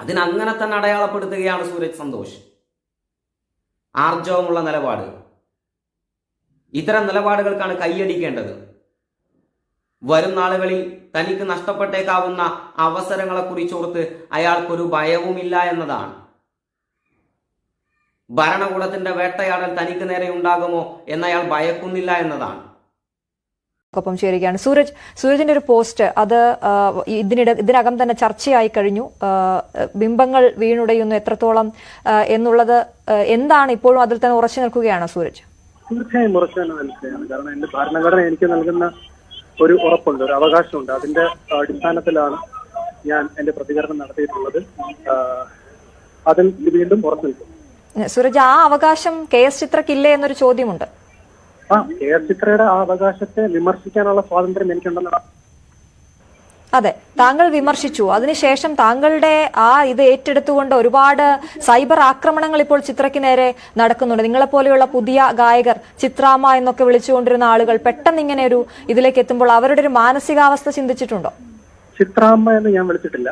അതിനങ്ങനെ തന്നെ അടയാളപ്പെടുത്തുകയാണ് സൂരജ് സന്തോഷ്. ആർജവമുള്ള നിലപാട്. ഇത്തരം നിലപാടുകൾക്കാണ് കൈയടിക്കേണ്ടത്. വരും നാളുകളിൽ തനിക്ക് നഷ്ടപ്പെട്ടേക്കാവുന്ന അവസരങ്ങളെക്കുറിച്ചോർത്ത് അയാൾക്കൊരു ഭയവുമില്ല എന്നതാണ്. ഭരണകൂടത്തിന്റെ വേട്ടയാടൽ തനിക്ക് നേരെ ഉണ്ടാകുമോ എന്നയാൾ ഭയക്കുന്നില്ല എന്നതാണ്. ഒപ്പം ചേരുകയാണ്. സൂരജ് സൂരജിന്റെ ഒരു പോസ്റ്റ് അത് ഇതിനിട ഇതിനകം തന്നെ ചർച്ചയായി കഴിഞ്ഞു. ബിംബങ്ങൾ വീണുടയുന്നു എത്രത്തോളം എന്നുള്ളത് എന്താണ് ഇപ്പോഴും അതിൽ തന്നെ ഉറച്ചു നിൽക്കുകയാണ് സൂരജ്? തീർച്ചയായും ഉറച്ചു തന്നെ നിൽക്കുകയാണ്. കാരണം എന്റെ ഭരണഘടന എനിക്ക് നൽകുന്ന ഒരു ഉറപ്പുണ്ട് ഒരു അവകാശമുണ്ട്. അതിന്റെ അടിസ്ഥാനത്തിലാണ് ഞാൻ എന്റെ പ്രതികരണം നടത്തിയിട്ടുള്ളത്. അതിൽ വീണ്ടും ഉറച്ചു നിൽക്കും. സൂരജ് ആ അവകാശം കെ എസ് ചിത്രക്കില്ലേ എന്നൊരു ചോദ്യമുണ്ട്. ആ കെ എസ് ചിത്രയുടെ ആ അവകാശത്തെ വിമർശിക്കാനുള്ള സ്വാതന്ത്ര്യം എനിക്കുണ്ടെന്നാണ് അതെ താങ്കൾ വിമർശിച്ചു. അതിനുശേഷം താങ്കളുടെ ആ ഇത് ഏറ്റെടുത്തുകൊണ്ട് ഒരുപാട് സൈബർ ആക്രമണങ്ങൾ ഇപ്പോൾ ചിത്രയ്ക്ക് നേരെ നടക്കുന്നുണ്ട്. നിങ്ങളെപ്പോലെയുള്ള പുതിയ ഗായകർ ചിത്രാമ എന്നൊക്കെ വിളിച്ചുകൊണ്ടിരുന്ന ആളുകൾ പെട്ടെന്ന് ഇങ്ങനെ ഒരു ഇതിലേക്ക് എത്തുമ്പോൾ അവരുടെ ഒരു മാനസികാവസ്ഥ ചിന്തിച്ചിട്ടുണ്ടോ? ചിത്രാമ്മ എന്ന് ഞാൻ വിളിച്ചിട്ടില്ല.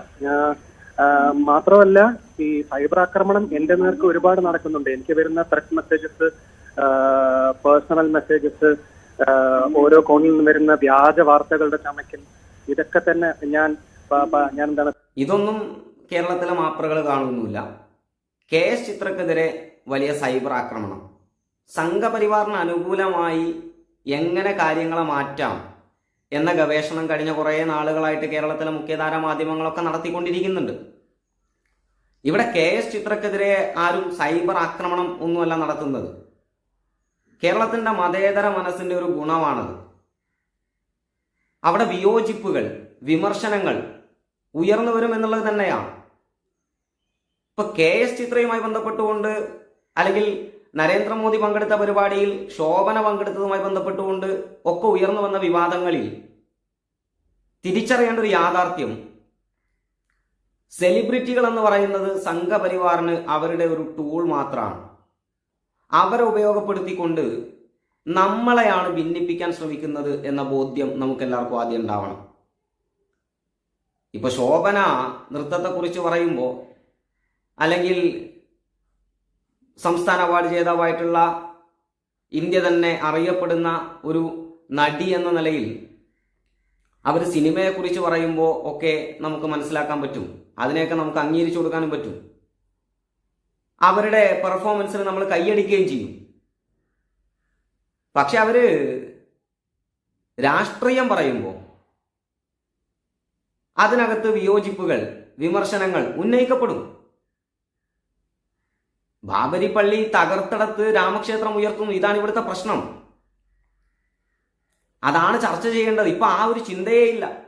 മാത്രമല്ല ഈ സൈബർ ആക്രമണം എന്റെ നേർക്ക് ഒരുപാട് നടക്കുന്നുണ്ട്. എനിക്ക് വരുന്ന ത്രെറ്റ് മെസ്സേജസ് പേഴ്സണൽ മെസ്സേജസ് ഓരോ കോണിൽ നിന്ന് വരുന്ന വ്യാജ വാർത്തകളുടെ ചമയ്ക്കൽ ഇതൊക്കെ തന്നെ ഞാൻ ഞാൻ എന്താണ് ഇതൊന്നും കേരളത്തിലെ മാപ്പറകൾ കാണുന്നില്ല. കെ എസ് ചിത്രക്കെതിരെ വലിയ സൈബർ ആക്രമണം. സംഘപരിവാറിന് അനുകൂലമായി എങ്ങനെ കാര്യങ്ങളെ മാറ്റാം എന്ന ഗവേഷണം കഴിഞ്ഞ കുറേ നാളുകളായിട്ട് കേരളത്തിലെ മുഖ്യധാര മാധ്യമങ്ങളൊക്കെ നടത്തിക്കൊണ്ടിരിക്കുന്നുണ്ട്. ഇവിടെ കെ എസ് ചിത്രക്കെതിരെ ആരും സൈബർ ആക്രമണം ഒന്നുമല്ല നടത്തുന്നത്. കേരളത്തിന്റെ മതേതര മനസ്സിന്റെ ഒരു ഗുണമാണത്. അവിടെ വിയോജിപ്പുകൾ വിമർശനങ്ങൾ ഉയർന്നു വരും എന്നുള്ളത് തന്നെയാണ്. ഇപ്പൊ കെ എസ് ചിത്രയുമായി ബന്ധപ്പെട്ടുകൊണ്ട് അല്ലെങ്കിൽ നരേന്ദ്രമോദി പങ്കെടുത്ത പരിപാടിയിൽ ശോഭന പങ്കെടുത്തതുമായി ബന്ധപ്പെട്ടുകൊണ്ട് ഒക്കെ ഉയർന്നു വന്ന വിവാദങ്ങളിൽ തിരിച്ചറിയേണ്ട ഒരു യാഥാർത്ഥ്യം സെലിബ്രിറ്റികൾ എന്ന് പറയുന്നത് സംഘപരിവാറിന് അവരുടെ ഒരു ടൂൾ മാത്രമാണ് അവരെ ഉപയോഗപ്പെടുത്തിക്കൊണ്ട് നമ്മളെയാണ് ഭിന്നിപ്പിക്കാൻ ശ്രമിക്കുന്നത് എന്ന ബോധ്യം നമുക്ക് എല്ലാവർക്കും ആദ്യം ഉണ്ടാവണം. ഇപ്പൊ ശോഭന നൃത്തത്തെക്കുറിച്ച് പറയുമ്പോൾ അല്ലെങ്കിൽ സംസ്ഥാന അവാർഡ് ജേതാവായിട്ടുള്ള ഇന്ത്യ തന്നെ അറിയപ്പെടുന്ന ഒരു നടി എന്ന നിലയിൽ അവർ സിനിമയെക്കുറിച്ച് പറയുമ്പോൾ ഒക്കെ നമുക്ക് മനസ്സിലാക്കാൻ പറ്റും. അതിനെയൊക്കെ നമുക്ക് അംഗീകരിച്ചു കൊടുക്കാനും പറ്റും. അവരുടെ പെർഫോമൻസിന് നമ്മൾ കൈയടിക്കുകയും ചെയ്യും. പക്ഷെ അവർ രാഷ്ട്രീയം പറയുമ്പോൾ അതിനകത്ത് വിയോജിപ്പുകൾ വിമർശനങ്ങൾ ഉന്നയിക്കപ്പെടും. ബാബരി പള്ളി തകർത്തടത്ത് രാമക്ഷേത്രം ഉയർത്തുന്നു. ഇതാണ് ഇവിടുത്തെ പ്രശ്നം. അതാണ് ചർച്ച ചെയ്യേണ്ടത്. ഇപ്പൊ ആ ഒരു ചിന്തയേ ഇല്ല.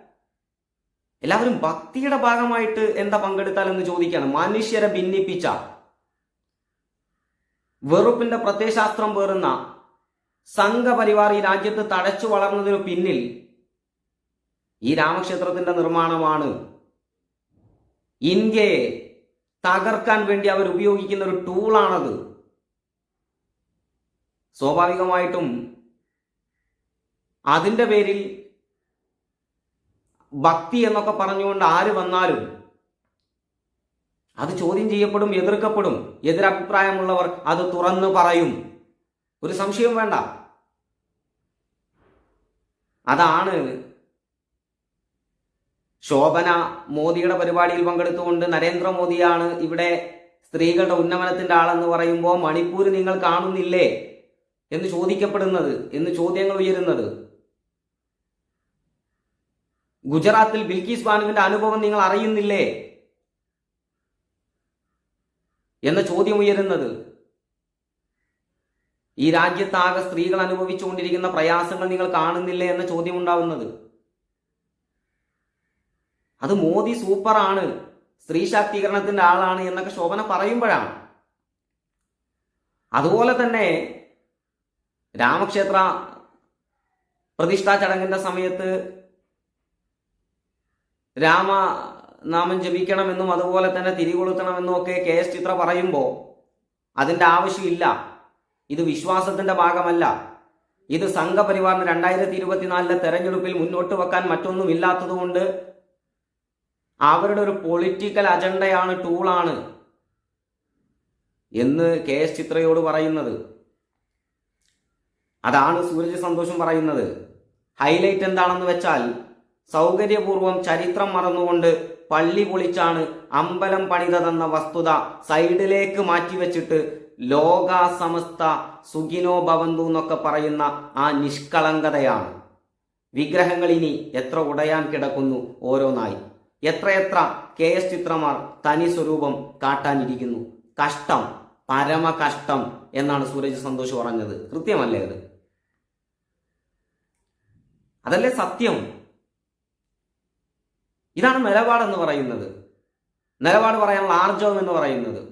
എല്ലാവരും ഭക്തിയുടെ ഭാഗമായിട്ട് എന്താ പങ്കെടുത്താൽ എന്ന് ചോദിക്കുകയാണ്. മനുഷ്യരെ ഭിന്നിപ്പിച്ച വെറുപ്പിന്റെ പ്രത്യയശാസ്ത്രം പേറുന്ന സംഘപരിവാർ ഈ രാജ്യത്ത് തടച്ചു വളർന്നതിനു പിന്നിൽ ഈ രാമക്ഷേത്രത്തിന്റെ നിർമ്മാണമാണ് ഇന്ത്യയെ തകർക്കാൻ വേണ്ടി അവർ ഉപയോഗിക്കുന്ന ഒരു ടൂളാണത്. സ്വാഭാവികമായിട്ടും അതിന്റെ പേരിൽ ഭക്തി എന്നൊക്കെ പറഞ്ഞുകൊണ്ട് ആര് വന്നാലും അത് ചോദ്യം ചെയ്യപ്പെടും എതിർക്കപ്പെടും. എതിരഭിപ്രായമുള്ളവർ അത് തുറന്നു പറയും. ഒരു സംശയവും വേണ്ട. അതാണ് ശോഭന മോദിയുടെ പരിപാടിയിൽ പങ്കെടുത്തുകൊണ്ട് നരേന്ദ്രമോദിയാണ് ഇവിടെ സ്ത്രീകളുടെ ഉന്നമനത്തിന്റെ ആളെന്ന് പറയുമ്പോൾ മണിപ്പൂർ നിങ്ങൾ കാണുന്നില്ലേ എന്ന് ചോദിക്കപ്പെടുന്നത് എന്ന് ചോദ്യങ്ങൾ ഉയരുന്നത്. ഗുജറാത്തിൽ ബിൽക്കീസ് ബാനുവിന്റെ അനുഭവം നിങ്ങൾ അറിയുന്നില്ലേ? എന്ന ചോദ്യം ഉയരുന്നത്. ഈ രാജ്യത്താകെ സ്ത്രീകൾ അനുഭവിച്ചുകൊണ്ടിരിക്കുന്ന പ്രയാസങ്ങൾ നിങ്ങൾ കാണുന്നില്ല എന്ന ചോദ്യം ഉണ്ടാവുന്നത്. അത് മോദി സൂപ്പറാണ് സ്ത്രീ ശാക്തീകരണത്തിന്റെ ആളാണ് എന്നൊക്കെ ശോഭന പറയുമ്പോഴാണ്. അതുപോലെ തന്നെ രാമക്ഷേത്ര പ്രതിഷ്ഠാ ചടങ്ങിന്റെ സമയത്ത് രാമ നാമം ജപിക്കണമെന്നും അതുപോലെ തന്നെ തിരികൊളുത്തണമെന്നും ഒക്കെ കെ എസ് ചിത്ര പറയുമ്പോൾ അതിന്റെ ആവശ്യമില്ല. ഇത് വിശ്വാസത്തിന്റെ ഭാഗമല്ല. ഇത് സംഘപരിവാറിന് രണ്ടായിരത്തി ഇരുപത്തിനാലിലെ തെരഞ്ഞെടുപ്പിൽ മുന്നോട്ട് വെക്കാൻ മറ്റൊന്നുമില്ലാത്തതുകൊണ്ട് അവരുടെ ഒരു പൊളിറ്റിക്കൽ അജണ്ടയാണ് ടൂളാണ് എന്ന് കെ എസ് ചിത്രയോട് പറയുന്നത്. അതാണ് സൂരജ് സന്തോഷം പറയുന്നത്. ഹൈലൈറ്റ് എന്താണെന്ന് വെച്ചാൽ സൗകര്യപൂർവം ചരിത്രം മറന്നുകൊണ്ട് പള്ളി പൊളിച്ചാണ് അമ്പലം പണിതതെന്ന വസ്തുത സൈഡിലേക്ക് മാറ്റിവെച്ചിട്ട് ലോക സമസ്ത സുഖിനോ ഭവന്തു എന്നൊക്കെ പറയുന്ന ആ നിഷ്കളങ്കതയാണ്. വിഗ്രഹങ്ങൾ ഇനി എത്ര ഉടയാൻ കിടക്കുന്നു ഓരോന്നായി. എത്രയെത്ര കെ എസ് ചിത്രമാർ തനി സ്വരൂപം കാട്ടാനിരിക്കുന്നു. കഷ്ടം പരമ കഷ്ടം എന്നാണ് സൂരജ് സന്തോഷ് പറഞ്ഞത്. കൃത്യമല്ലേ അത്? അതല്ലേ സത്യം? ഇതാണ് നിലപാടെന്ന് പറയുന്നത്. നിലപാട് പറയാനുള്ള ആർജവം എന്ന് പറയുന്നത്.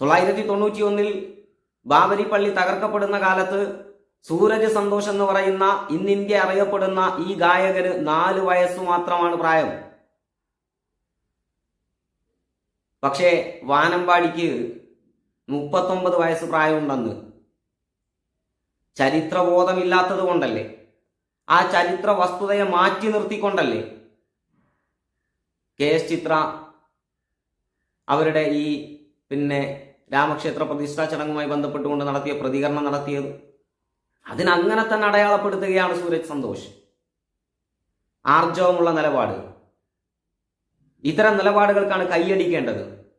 തൊള്ളായിരത്തി തൊണ്ണൂറ്റി ഒന്നിൽ ബാബരി പള്ളി തകർക്കപ്പെടുന്ന കാലത്ത് സൂരജ് സന്തോഷ് എന്ന് പറയുന്ന ഇന്ന് ഇന്ത്യ അറിയപ്പെടുന്ന ഈ ഗായകന് നാല് വയസ്സ് മാത്രമാണ് പ്രായം. പക്ഷേ വാനമ്പാടിക്ക് മുപ്പത്തൊമ്പത് വയസ്സ് പ്രായമുണ്ടെന്ന്. ചരിത്രബോധമില്ലാത്തത് കൊണ്ടല്ലേ ആ ചരിത്ര വസ്തുതയെ മാറ്റി നിർത്തിക്കൊണ്ടല്ലേ? കെ എസ് ചിത്ര അവരുടെ ഈ പിന്നെ രാമക്ഷേത്ര പ്രതിഷ്ഠാ ചടങ്ങുമായി ബന്ധപ്പെട്ടുകൊണ്ട് നടത്തിയ പ്രതികരണം നടത്തിയത്. അതിനങ്ങനെ തന്നെ അടയാളപ്പെടുത്തുകയാണ് സൂരജ് സന്തോഷ്. ആർജവമുള്ള നിലപാട്. ഇത്തരം നിലപാടുകൾക്കാണ് കൈയടിക്കേണ്ടത്.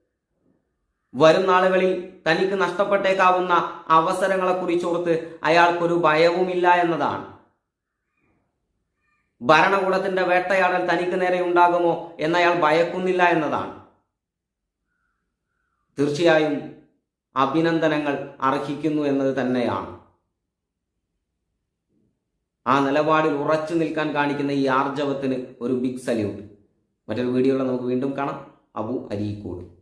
വരും നാളുകളിൽ തനിക്ക് നഷ്ടപ്പെട്ടേക്കാവുന്ന അവസരങ്ങളെ കുറിച്ചോർത്ത് അയാൾക്കൊരു ഭയവുമില്ല എന്നതാണ്. ഭരണകൂടത്തിന്റെ വേട്ടയാടൽ തനിക്ക് നേരെ ഉണ്ടാകുമോ എന്നയാൾ ഭയക്കുന്നില്ല എന്നതാണ്. തീർച്ചയായും അഭിനന്ദനങ്ങൾ അർഹിക്കുന്നു എന്നത് തന്നെയാണ്. ആ നിലപാടിൽ ഉറച്ചു നിൽക്കാൻ കാണിക്കുന്ന ഈ ആർജവത്തിന് ഒരു ബിഗ് സല്യൂട്ട് മറ്റൊരു വീഡിയോയിൽ നമുക്ക് വീണ്ടും കാണാം. അബു അരീക്കോട്.